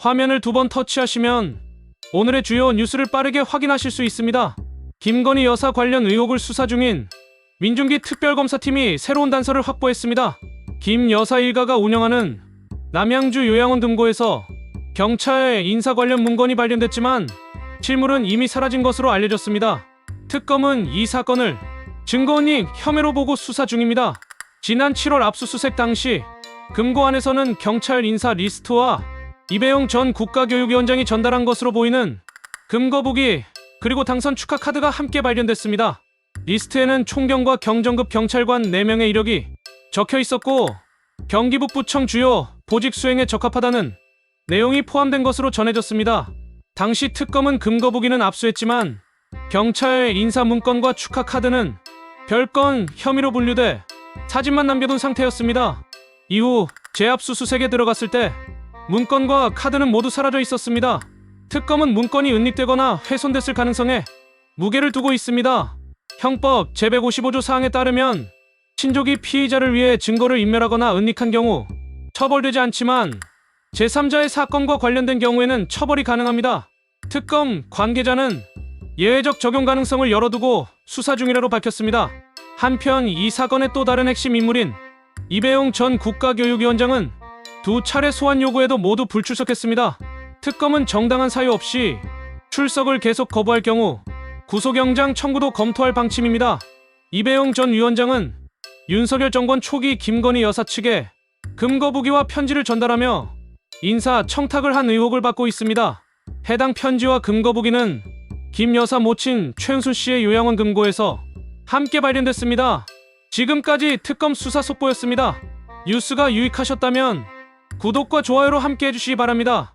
화면을 두 번 터치하시면 오늘의 주요 뉴스를 빠르게 확인하실 수 있습니다. 김건희 여사 관련 의혹을 수사 중인 민중기 특별검사팀이 새로운 단서를 확보했습니다. 김 여사 일가가 운영하는 남양주 요양원 등고에서 경찰 인사 관련 문건이 발견됐지만 실물은 이미 사라진 것으로 알려졌습니다. 특검은 이 사건을 증거인익 혐의로 보고 수사 중입니다. 지난 7월 압수수색 당시 금고 안에서는 경찰 인사 리스트와 이배용 전 국가교육위원장이 전달한 것으로 보이는 금거북이 그리고 당선 축하 카드가 함께 발견됐습니다. 리스트에는 총경과 경정급 경찰관 4명의 이력이 적혀 있었고 경기북부청 주요 보직 수행에 적합하다는 내용이 포함된 것으로 전해졌습니다. 당시 특검은 금거북이는 압수했지만 경찰 인사 문건과 축하 카드는 별건 혐의로 분류돼 사진만 남겨둔 상태였습니다. 이후 재압수수색에 들어갔을 때 문건과 카드는 모두 사라져 있었습니다. 특검은 문건이 은닉되거나 훼손됐을 가능성에 무게를 두고 있습니다. 형법 제155조 사항에 따르면 친족이 피의자를 위해 증거를 인멸하거나 은닉한 경우 처벌되지 않지만 제3자의 사건과 관련된 경우에는 처벌이 가능합니다. 특검 관계자는 예외적 적용 가능성을 열어두고 수사 중이라고 밝혔습니다. 한편 이 사건의 또 다른 핵심 인물인 이배용 전 국가교육위원장은 두 차례 소환 요구에도 모두 불출석했습니다. 특검은 정당한 사유 없이 출석을 계속 거부할 경우 구속영장 청구도 검토할 방침입니다. 이배용 전 위원장은 윤석열 정권 초기 김건희 여사 측에 금거부기와 편지를 전달하며 인사 청탁을 한 의혹을 받고 있습니다. 해당 편지와 금거부기는 김 여사 모친 최은순 씨의 요양원 금고에서 함께 발견됐습니다. 지금까지 특검 수사 속보였습니다. 뉴스가 유익하셨다면 구독과 좋아요로 함께 해주시기 바랍니다.